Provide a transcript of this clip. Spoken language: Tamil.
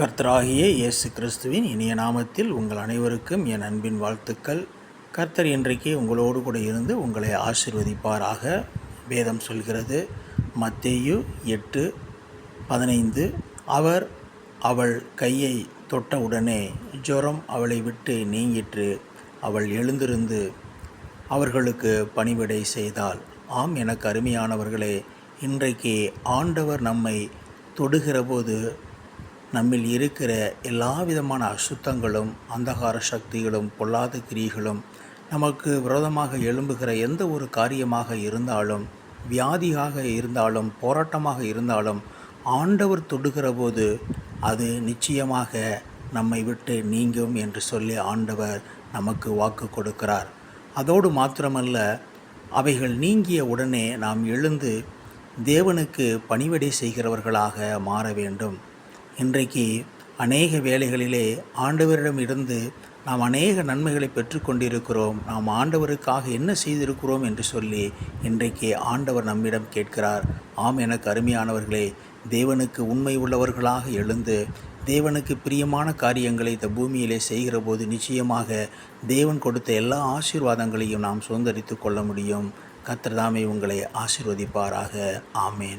கர்த்தராகிய இயேசு கிறிஸ்துவின் இனிய நாமத்தில் உங்கள் அனைவருக்கும் என் அன்பின் வாழ்த்துக்கள். கர்த்தர் இன்றைக்கு உங்களோடு கூட இருந்து உங்களை ஆசிர்வதிப்பாராக. வேதம் சொல்கிறது மத்தேயு எட்டு பதினைந்து அவர் அவள் கையை தொட்டவுடனே ஜுரம் அவளை விட்டு நீங்கிற்று அவள் எழுந்திருந்து அவர்களுக்கு பணிவிடை செய்தாள். ஆம் எனக்கு அருமையானவர்களே இன்றைக்கு ஆண்டவர் நம்மை தொடுகிறபோது நம்மில் இருக்கிற எல்லா விதமான அசுத்தங்களும் அந்தகார சக்திகளும் பொல்லாத கிரிகளும் நமக்கு விரோதமாக எழும்புகிற எந்த ஒரு காரியமாக இருந்தாலும் வியாதியாக இருந்தாலும் போராட்டமாக இருந்தாலும் ஆண்டவர் தொடுகிற போது அது நிச்சயமாக நம்மை விட்டு நீங்கும் என்று சொல்லி ஆண்டவர் நமக்கு வாக்கு கொடுக்கிறார். அதோடு மாத்திரமல்ல அவைகள் நீங்கிய உடனே நாம் எழுந்து தேவனுக்கு பணிவிடை செய்கிறவர்களாக மாற வேண்டும். இன்றைக்கு அநேக வேலைகளிலே ஆண்டவரிடம் இருந்து நாம் அநேக நன்மைகளை பெற்றுக்கொண்டிருக்கிறோம் நாம் ஆண்டவருக்காக என்ன செய்திருக்கிறோம் என்று சொல்லி இன்றைக்கு ஆண்டவர் நம்மிடம் கேட்கிறார். ஆம் எனக்கு அருமையானவர்களே தேவனுக்கு உண்மை உள்ளவர்களாக எழுந்து தேவனுக்கு பிரியமான காரியங்களை இந்த பூமியிலே செய்கிற போது நிச்சயமாக தேவன் கொடுத்த எல்லா ஆசீர்வாதங்களையும் நாம் சுதந்திரித்து கொள்ள முடியும். கத்திரதாமே உங்களை ஆசீர்வதிப்பாராக. ஆமேன்.